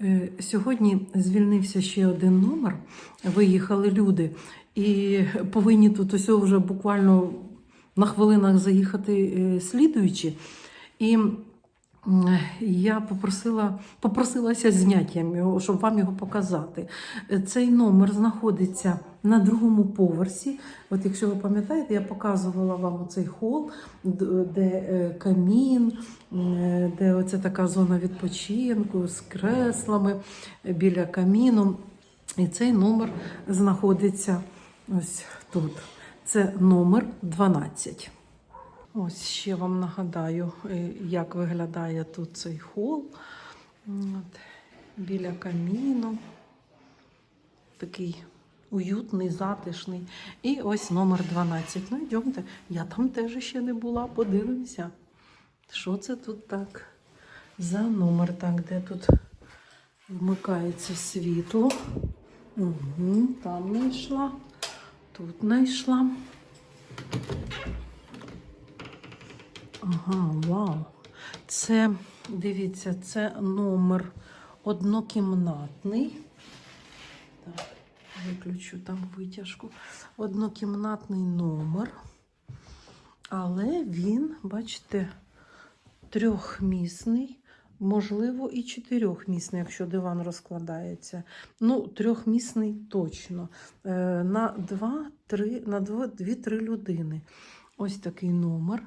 Е, Сьогодні звільнився ще один номер. Виїхали люди, і повинні тут ось вже буквально на хвилинах заїхати е, слідуючі. І я попросила, попросилася зняттям його, щоб вам його показати. Цей номер знаходиться на другому поверсі. От якщо ви пам'ятаєте, я показувала вам цей хол, де е, камін, е, де оця така зона відпочинку з креслами біля каміну. І цей номер знаходиться ось тут. Це номер 12. Ось ще вам нагадаю, е, як виглядає тут цей хол. От, біля каміну. Такий уютний, затишний. І ось номер 12. Ну, йдемте. Я там теж ще не була, подивимося. Що це тут так? За номер, так, де тут вмикається світло. Угу, там знайшла, тут знайшла. Ага, вау. Це, дивіться, це номер однокімнатний. Так, виключу там витяжку. Однокімнатний номер. Але він, бачите, трьохмісний, можливо, і чотирьохмісний, якщо диван розкладається. Ну, трьохмісний точно. Е, На два, три, на дво- дві-три людини. Ось такий номер.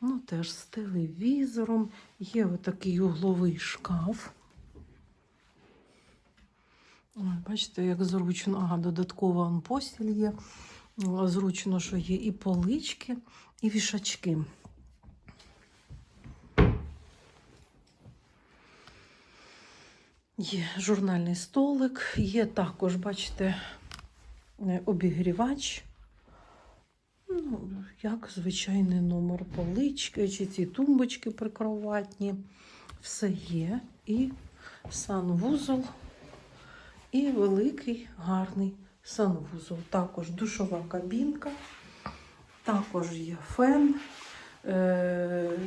Ну, теж з телевізором. Є отакий угловий шкаф. Бачите, як зручно. Ага, додатково постіль є. Зручно, що є і полички, і вішачки. Є журнальний столик, є також, бачите, е, обігрівач. Ну, як звичайний номер полички, чи ці тумбочки прикроватні. Все є. І санвузол, і великий гарний санвузол. Також душова кабінка, також є фен, е-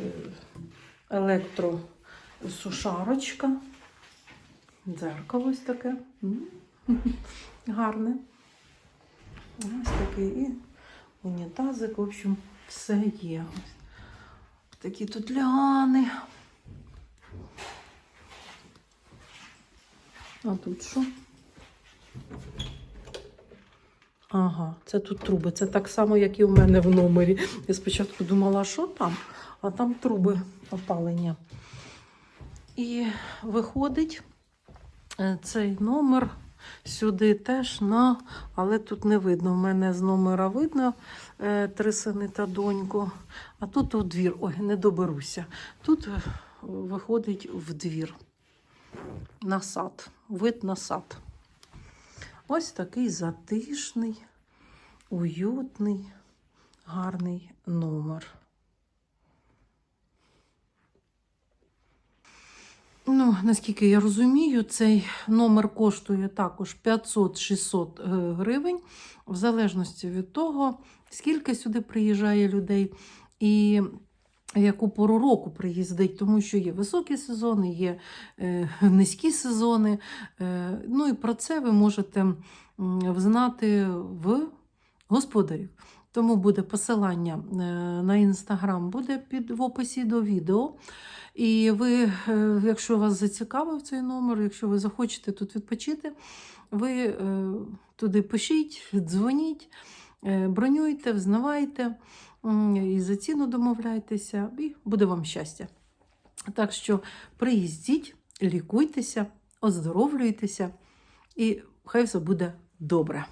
електросушарочка, дзеркало ось таке. Гарне. Ось такий унітазик, в общем, все є. Ось такі тут ляни. А тут що? Ага, це тут труби. Це так само, як і у мене в номері. Я спочатку думала, що там, а там труби опалення. І виходить е, цей номер сюди теж на, але тут не видно. У мене з номера видно е, три сини та доньку. А тут у двір. Ой, не доберуся. Тут е, виходить в двір. На сад. Вид на сад. Ось такий затишний, уютний, гарний номер. Ну, наскільки я розумію, цей номер коштує також 500-600 е, гривень, в залежності від того, скільки сюди приїжджає людей і яку пору року приїздить, тому що є високі сезони, є е, низькі сезони. Е, ну і про це ви можете взнати в господарів. Тому буде посилання е, на інстаграм, буде під в описі до відео. І ви, е, якщо вас зацікавив цей номер, якщо ви захочете тут відпочити, ви е, туди пишіть, дзвоніть, бронюйте, взнавайте і за ціну домовляйтеся, і буде вам щастя. Так що приїздіть, лікуйтеся, оздоровлюйтеся, і хай все буде добре.